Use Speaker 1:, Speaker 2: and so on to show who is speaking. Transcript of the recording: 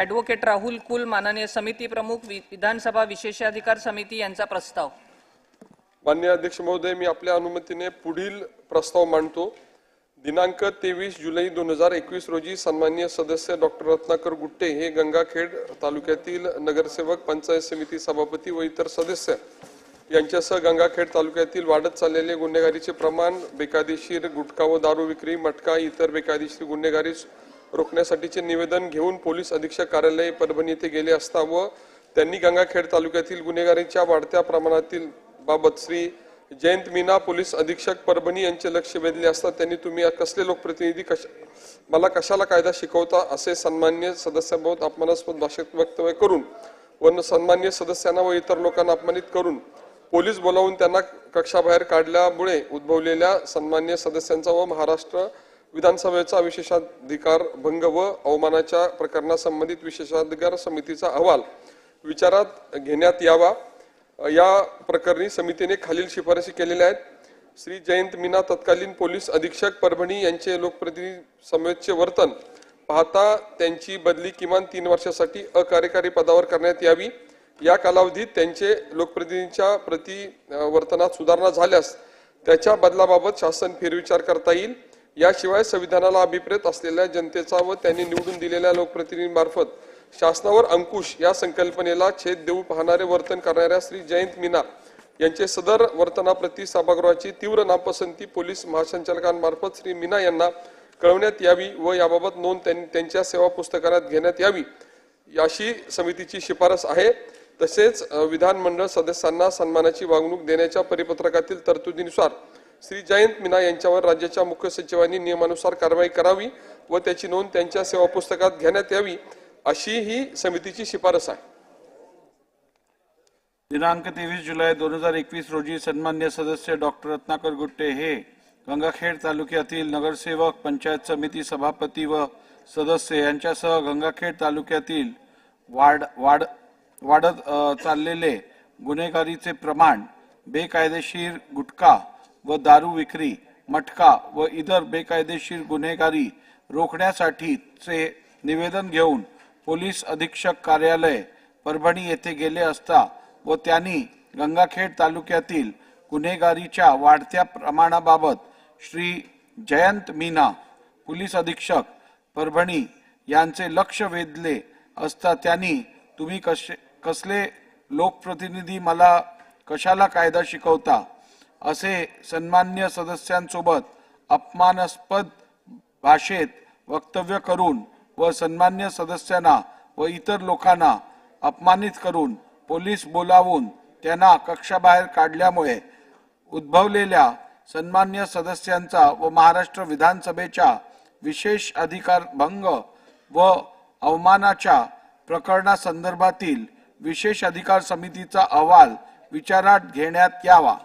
Speaker 1: Advocate Rahul कुल माननीय समिती प्रमुख वि- विधानसभा विशेषाधिकार समिती यांचा प्रस्ताव.
Speaker 2: मान्य अध्यक्ष महोदय मी आपल्या अनुमतीने पुढील प्रस्ताव मांडतो. दिनांक तेवीस जुलै दोन हजार एकवीस रोजी सन्मान्य सदस्य डॉक्टर रत्नाकर गुट्टे हे गंगाखेड तालुक्यातील नगरसेवक पंचायत समिती सभापती व इतर सदस्य यांच्यासह गंगाखेड तालुक्यातील वाढत चाललेले गुन्हेगारीचे प्रमाण बेकायदेशीर गुटखा व दारू विक्री मटका इतर बेकायदेशीर गुन्हेगारी रोखण्यासाठीचे निवेदन घेऊन पोलीस अधीक्षक कार्यालय परभणी येथे गेले असता व त्यांनी गंगाखेड तालुक्यातील गुन्हेगारीच्या वाढत्या प्रमाणातील बाबत श्री जयंत मीना पोलीस अधीक्षक परभणी यांचे लक्ष वेधले असता त्यांनी तुम्ही कसले लोकप्रतिनिधी कशा मला कशाला कायदा शिकवता असे सन्मान्य सदस्यांबाबत अपमानास्पद भाषेत वक्तव्य करून व सन्मान्य सदस्यांना व इतर लोकांना अपमानित करून पोलीस बोलावून त्यांना कक्षाबाहेर काढल्यामुळे उद्भवलेल्या सन्मान्य सदस्यांचा व महाराष्ट्र विधानसभेचा विशेषाधिकार भंग व अवमानाच्या प्रकरणासंबंधित विशेषाधिकार समितीचा अहवाल विचारात घेण्यात यावा. या प्रकरणी समितीने खालील शिफारसी केलेल्या आहेत. श्री जयंत मीना तत्कालीन पोलीस अधीक्षक परभणी यांचे लोकप्रतिनिधी समेतचे वर्तन पाहता त्यांची बदली किमान तीन वर्षासाठी अकार्यकारी पदावर करण्यात यावी. या कालावधीत त्यांचे लोकप्रतिनिधींच्या प्रति वर्तनात सुधारणा झाल्यास त्याच्या बदलाबाबत शासन फेरविचार करता येईल. याशिवाय संविधानाला अभिप्रेत असलेल्या जनतेचा व त्यांनी निवडून दिलेल्या लोकप्रतिनिधींमार्फत शासनावर अंकुश या संकल्पनेला छेद देऊ पाहणारे वर्तन करणाऱ्या श्री जयंत मीना यांचे सदर वर्तनाप्रती सभागृहाची तीव्र नापसंती पोलीस महासंचालकांमार्फत श्री मीना यांना कळवण्यात यावी व याबाबत नोंद त्यांच्या सेवा पुस्तकात घेण्यात यावी अशी समितीची शिफारस आहे. तसेच विधानमंडळ सदस्यांना सन्मानाची वागणूक देण्याच्या परिपत्रकातील तरतुदीनुसार श्री जयंत मीना यांच्यावर राज्याच्या मुख्य सचिवांनी नियमानुसार कारवाई करावी व त्याची नोंद त्यांच्या सेवा पुस्तकात घेण्यात यावी अशी ही समितीची शिफारस आहे.
Speaker 3: दिनांक तेवीस जुलै दोन हजार एकवीस रोजी सन्मान्य सदस्य डॉक्टर रत्नाकर गुट्टे हे गंगाखेड तालुक्यातील नगरसेवक पंचायत समिती सभापती व सदस्य यांच्यासह गंगाखेड तालुक्यातील वाढ वाढ वाढत चाललेले गुन्हेगारीचे प्रमाण बेकायदेशीर गुटखा व दारू विक्री मटका व इतर बेकायदेशीर गुन्हेगारी रोखण्यासाठीचे निवेदन घेऊन पोलीस अधीक्षक कार्यालय परभणी येथे गेले असता व त्यांनी गंगाखेड तालुक्यातील गुन्हेगारीच्या वाढत्या प्रमाणाबाबत श्री जयंत मीना पोलीस अधीक्षक परभणी यांचे लक्ष वेधले असता त्यांनी तुम्ही कसे कसले लोकप्रतिनिधी मला कशाला कायदा शिकवता? असे सन्मान्य सदस्यांसोबत अपमानास्पद भाषेत वक्तव्य करून व सन्मान्य सदस्यांना व इतर लोकांना अपमानित करून पोलीस बोलावून त्यांना कक्षाबाहेर काढल्यामुळे उद्भवलेल्या सन्मान्य सदस्यांचा व महाराष्ट्र विधानसभेच्या विशेष अधिकार भंग व अवमानाच्या प्रकरणासंदर्भातील विशेष अधिकार समितीचा अहवाल विचारात घेण्यात यावा.